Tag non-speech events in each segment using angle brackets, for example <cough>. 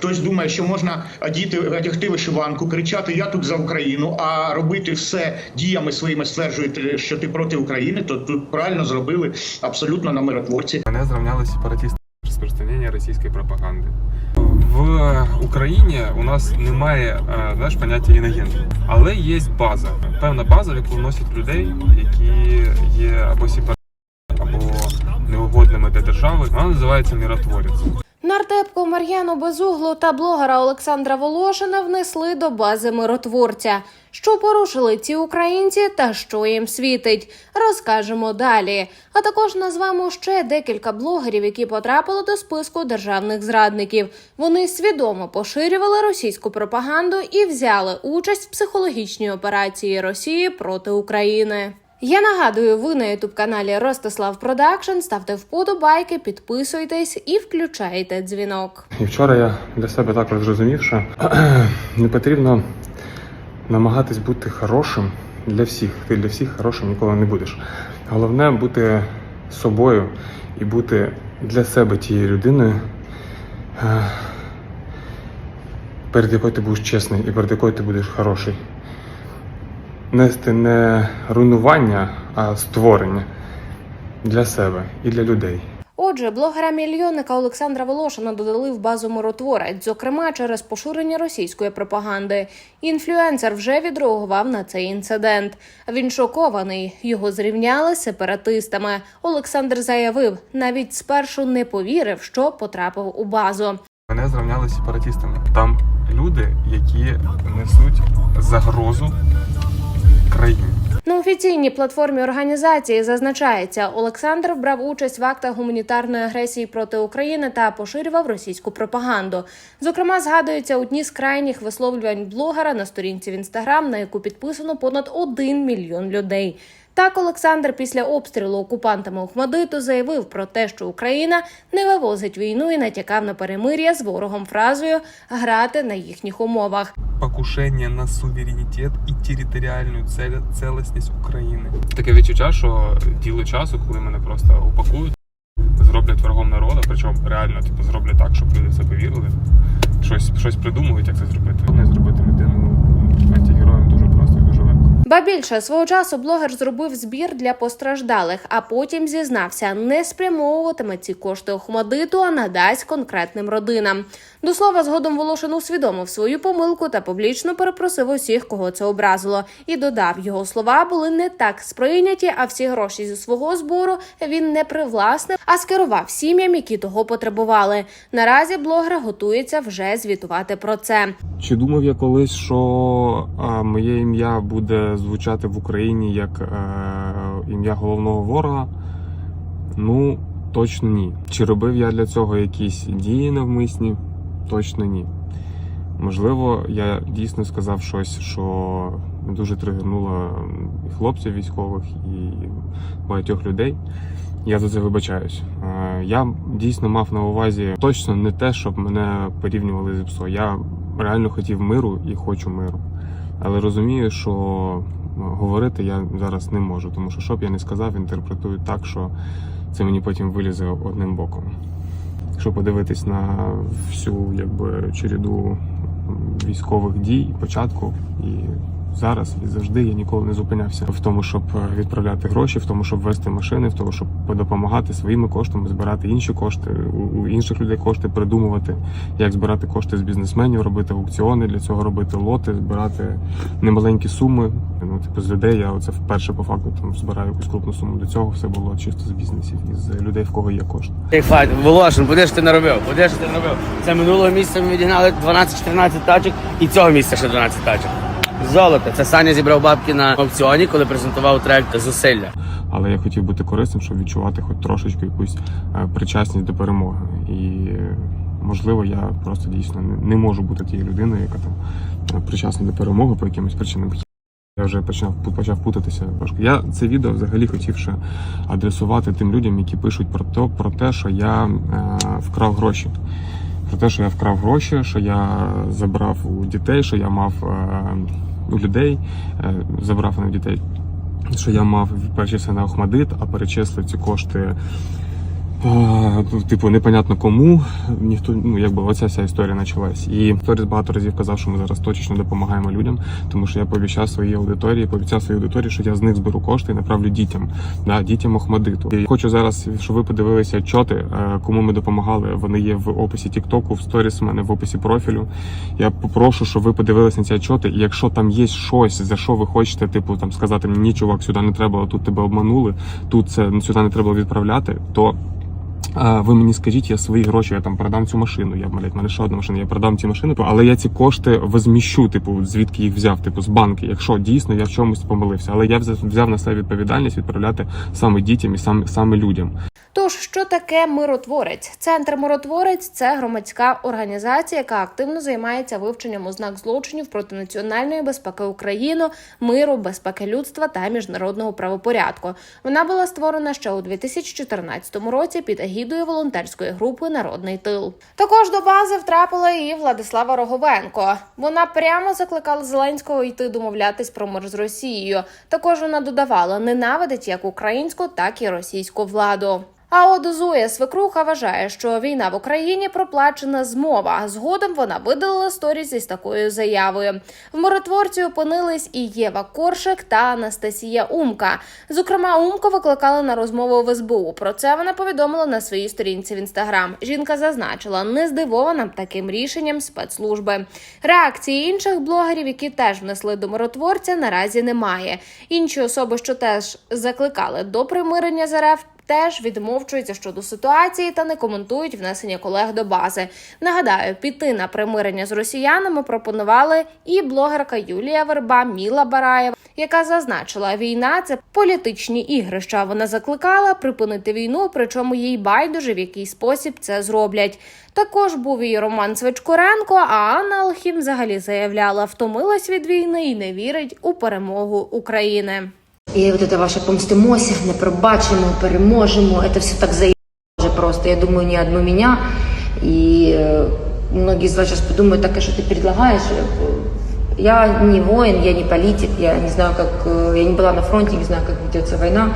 Хтось думає, що можна одіти, одягти вишиванку, кричати Я тут за Україну, а робити все діями своїми стверджуєте, що ти проти України, то тут правильно зробили абсолютно на миротворці. Мене зрівняли сепаратисти розпространення російської пропаганди. В Україні у нас немає е, знаєш, поняття інагент, але є база. Певна база, в яку вносять людей, які є або сепаратистами, або неугодними для держави. Вона називається миротворець. Нардепку Мар'яну Безуглу та блогера Олександра Волошина внесли до бази миротворця. Що порушили ці українці та що їм світить, розкажемо далі. А також назвемо ще декілька блогерів, які потрапили до списку державних зрадників. Вони свідомо поширювали російську пропаганду і взяли участь в психологічній операції Росії проти України. Я нагадую, ви на ютуб каналі Ростислав Продакшн. Ставте вподобайки, підписуйтесь і включайте дзвінок. І вчора я для себе також зрозумів, що <clears throat> не потрібно намагатись бути хорошим для всіх. Ти для всіх хорошим ніколи не будеш. Головне бути собою і бути для себе тією людиною, е, перед якою ти будеш чесний і перед якою ти будеш хороший. Нести не руйнування, а створення для себе і для людей. Отже, блогера-мільйонника Олександра Волошина додали в базу миротворець, зокрема через поширення російської пропаганди. Інфлюенсер вже відреагував на цей інцидент. Він шокований. Його зрівняли з сепаратистами. Олександр заявив, навіть спершу не повірив, що потрапив у базу. Мене зрівняли з сепаратистами. Там люди, які несуть загрозу країні. На офіційній платформі організації зазначається, Олександр брав участь в актах гуманітарної агресії проти України та поширював російську пропаганду. Зокрема, згадується одні з крайніх висловлювань блогера на сторінці в інстаграм, на яку підписано понад 1 мільйон людей. Так, Олександр після обстрілу окупантами Охмадиту заявив про те, що Україна не вивозить війну і натякав на перемир'я з ворогом фразою грати на їхніх умовах. Покушення на суверенітет і територіальну цілісність України. Таке відчуття, що діло часу, коли мене просто упакують, зроблять врагом народу, причому реально типу, зроблять так, щоб люди в це повірили. Щось, щось придумують, як це зробити. Не зробити людину антигероєм дуже просто і дуже легко. Ба більше свого часу блогер зробив збір для постраждалих, а потім зізнався, не спрямовуватиме ці кошти Охмадиту, а надасть конкретним родинам. До слова, згодом Волошин усвідомив свою помилку та публічно перепросив усіх, кого це образило, і додав, його слова були не так сприйняті, а всі гроші зі свого збору він не привласнив, а скерував сім'ям, які того потребували. Наразі блогер готується вже звітувати про це. Чи думав я колись, що а, моє ім'я буде звучати в Україні як е, ім'я головного ворога? Ну, точно ні. Чи робив я для цього якісь дії навмисні? Точно ні. Можливо, я дійсно сказав щось, що дуже тригернуло і хлопців військових, і багатьох людей. Я за це вибачаюсь. Е, Я дійсно мав на увазі точно не те, щоб мене порівнювали з ПСО. Я реально хотів миру і хочу миру. Але розумію, що ну, говорити я зараз не можу, тому що що б я не сказав, інтерпретують так, що це мені потім вилізе одним боком. Якщо подивитись на всю якби череду військових дій, початку і зараз, і завжди я ніколи не зупинявся в тому, щоб відправляти гроші, в тому, щоб вести машини, в тому, щоб допомагати своїми коштами, збирати інші кошти, у, інших людей кошти, придумувати, як збирати кошти з бізнесменів, робити аукціони, для цього робити лоти, збирати немаленькі суми. Ну, типу, з людей я оце вперше по факту там збираю якусь крупну суму. До цього все було чисто з бізнесів і з людей, в кого є кошти. Ей, хватить, Волошин, ж ти наробив? Куди ж ти наробив? Це минулого місяця ми відігнали 12-14 тачок і цього місяця ще 12 тачок. Золото. Це Саня зібрав бабки на аукціоні, коли презентував трек зусилля. але я хотів бути корисним, щоб відчувати хоч трошечки якусь е, причасність до перемоги. І е, можливо, я просто дійсно не- можу бути тією людиною, яка там е, причасна до перемоги по якимось причинам. Я вже почав почав путатися трошки. Я це відео взагалі хотів ще адресувати тим людям, які пишуть про те, про те, що я е, вкрав гроші. Про те, що я вкрав гроші, що я забрав у дітей, що я мав у людей, е, забрав у дітей. Що я мав перечислив на Охмадит, а перечислив ці кошти типу, непонятно кому. Ніхто, ну якби оця вся історія почалась. І Торіс багато разів казав, що ми зараз точечно допомагаємо людям, тому що я пообіцяв своїй аудиторії, пообіцяв своїй аудиторії, що я з них зберу кошти і направлю дітям, да, дітям Охмадиту. І хочу зараз, щоб ви подивилися чоти, е, кому ми допомагали. Вони є в описі Тіктоку, в сторіс у мене в описі профілю. Я попрошу, щоб ви подивилися на ці чоти. Якщо там є щось, за що ви хочете, типу там сказати мені, ні, чувак, сюди не треба, тут тебе обманули, тут це сюди не треба відправляти, то ви мені скажіть, я свої гроші, я там продам цю машину. Я блядь, мене ще одна машина, я продам ці машини, але я ці кошти возміщу, типу, звідки їх взяв, типу, з банки, якщо дійсно я в чомусь помилився. Але я взяв на себе відповідальність відправляти саме дітям і саме, саме людям. Тож, що таке миротворець? Центр миротворець це громадська організація, яка активно займається вивченням ознак злочинів проти національної безпеки України, миру, безпеки людства та міжнародного правопорядку. Вона була створена ще у 2014 році під егідою волонтерської групи Народний тил. Також до бази втрапила і Владислава Роговенко. Вона прямо закликала Зеленського йти домовлятись про мир з Росією. Також вона додавала ненавидить як українську, так і російську владу. А от Зоя Свекруха вважає, що війна в Україні проплачена змова. Згодом вона видалила сторіс із такою заявою. В миротворці опинились і Єва Коршик та Анастасія Умка. Зокрема, Умку викликали на розмову в СБУ. Про це вона повідомила на своїй сторінці в інстаграм. Жінка зазначила, не здивована таким рішенням спецслужби. Реакції інших блогерів, які теж внесли до миротворця, наразі немає. Інші особи, що теж закликали до примирення з РФ, теж відмовчуються щодо ситуації та не коментують внесення колег до бази. Нагадаю, піти на примирення з росіянами пропонували і блогерка Юлія Верба, Міла Бараєва, яка зазначила, війна це політичні ігрища. Вона закликала припинити війну, причому їй байдуже в який спосіб це зроблять. Також був і Роман Свечкоренко, а Анна Алхім взагалі заявляла, втомилась від війни і не вірить у перемогу України. І от це ваше помстимося, не пробачимо, переможемо. Це все так заебало вже просто. Я думаю, не одну меня. И э, многие из вас сейчас подумают, так, а что ты предлагаешь? Я не воин, я не политик, я не знаю, как... э, Я не была на фронте, не знаю, как ведется война,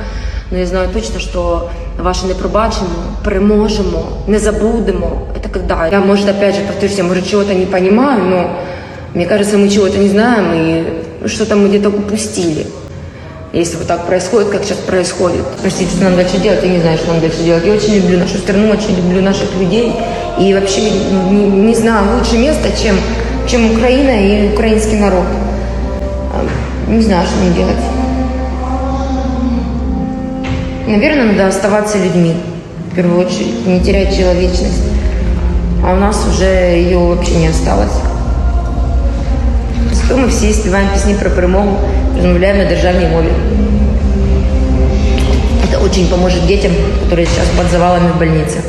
но я знаю точно, что ваше не пробачимо, переможемо, не забудемо. Это когда? Я, может, опять же, повторюсь, я, может, чего-то не понимаю, но мне кажется, мы чего-то не знаем и что-то мы где-то упустили Если вот так происходит, как сейчас происходит. Простите, что нам дальше делать, я не знаю, что нам дальше делать. Я очень люблю нашу страну, очень люблю наших людей. И вообще не, не знаю лучше места, чем, чем Украина и украинский народ. А, Не знаю, что нам делать. Наверное, надо оставаться людьми, в первую очередь, не терять человечность. А у нас уже ее вообще не осталось. Зато ми всі співаємо пісні про перемогу, розмовляємо на державній мові. Это очень поможет детям, которые сейчас под завалами в больнице.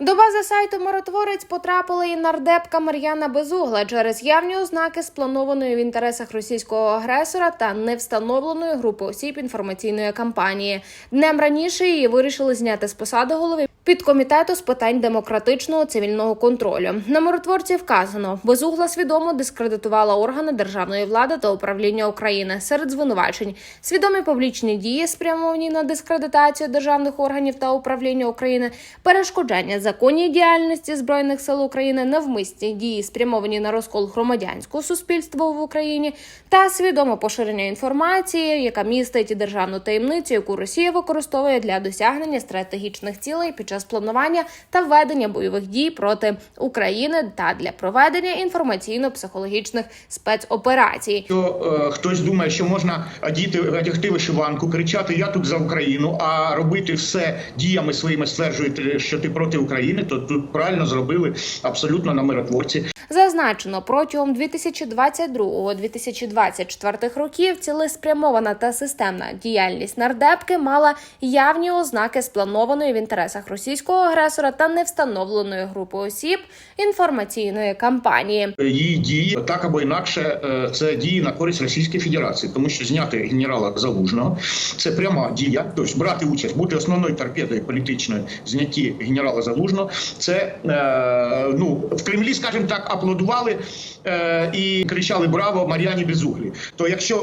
До бази сайту Миротворець потрапила і нардепка Мар'яна Безугла через явні ознаки спланованої в інтересах російського агресора та невстановленої групи осіб інформаційної кампанії. Днем раніше її вирішили зняти з посади голови підкомітету з питань демократичного цивільного контролю. На миротворці вказано, безугла свідомо дискредитувала органи державної влади та управління України серед звинувачень, свідомі публічні дії, спрямовані на дискредитацію державних органів та управління України, перешкоджання законній діяльності збройних сил України, навмисні дії, спрямовані на розкол громадянського суспільства в Україні, та свідоме поширення інформації, яка містить державну таємницю, яку Росія використовує для досягнення стратегічних цілей під час планування та ведення бойових дій проти України та для проведення інформаційно-психологічних спецоперацій. То е, хтось думає, що можна одіти, одягти вишиванку, кричати Я тут за Україну, а робити все діями своїми стверджуєте, що ти проти України, то тут правильно зробили абсолютно на миротворці. Зазначено, протягом 2022-2024 років цілеспрямована та системна діяльність нардепки мала явні ознаки спланованої в інтересах російського агресора та невстановленої групи осіб інформаційної кампанії. Її дії так або інакше е, це дії на користь Російської Федерації, тому що зняти генерала Залужного це пряма дія. Тобто брати участь, бути основною торпедою політичної знятті генерала Залужного. Це е, ну в Кремлі, скажімо так, аплодували е, і кричали Браво Мар'яні Безуглі. То якщо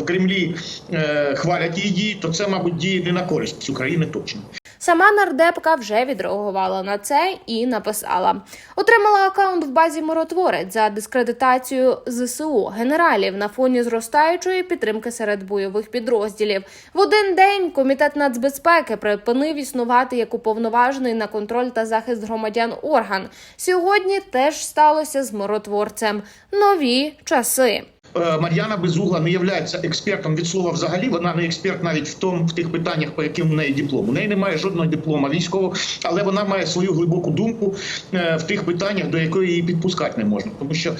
в Кремлі хвалять її дії, то це, мабуть, дії не на користь України точно. Сама нардепка вже відреагувала на це і написала: отримала акаунт в базі миротворець за дискредитацію ЗСУ генералів на фоні зростаючої підтримки серед бойових підрозділів. В один день комітет нацбезпеки припинив існувати як уповноважений на контроль та захист громадян орган. Сьогодні теж сталося з миротворцем. Нові часи. Е, Мар'яна Безугла не є експертом від слова взагалі. Вона не експерт навіть в тому в тих питаннях, по яким в неї диплом. У неї немає жодного диплома військового, але вона має свою глибоку думку е, в тих питаннях, до якої її підпускати не можна, тому що.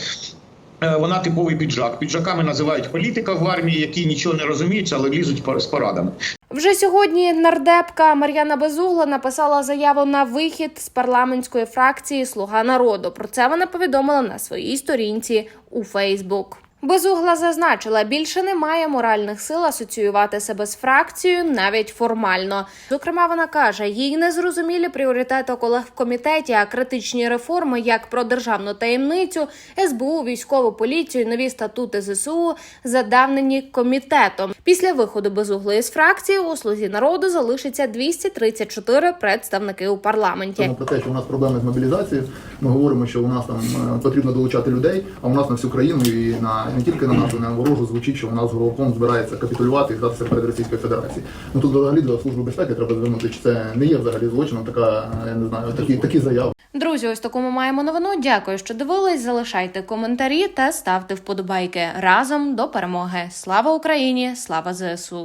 е, Вона типовий піджак. Піджаками називають політика в армії, які нічого не розуміють, але лізуть з порадами. Вже сьогодні нардепка Мар'яна Безугла написала заяву на вихід з парламентської фракції Слуга народу. Про це вона повідомила на своїй сторінці у Фейсбук. Безугла зазначила, більше немає моральних сил асоціювати себе з фракцією навіть формально. Зокрема, вона каже, їй не зрозумілі пріоритети колег в комітеті, а критичні реформи, як про державну таємницю, СБУ, військову поліцію, нові статути ЗСУ, задавнені комітетом. Після виходу безугли з фракції у слузі народу залишиться 234 представники у парламенті. Про те, що у нас проблеми з мобілізацією. Ми говоримо, що у нас там е, потрібно долучати людей, а у нас на всю країну і на не тільки на нашу, на ворожу звучить, що у нас головком збирається капітулювати і здатися перед Російською Федерацією. Ну тут взагалі до служби безпеки треба звернути, чи це не є взагалі злочином, така я не знаю, такі такі заяви. Друзі, ось таку ми маємо новину. Дякую, що дивились. Залишайте коментарі та ставте вподобайки разом до перемоги. Слава Україні! Слава ЗСУ!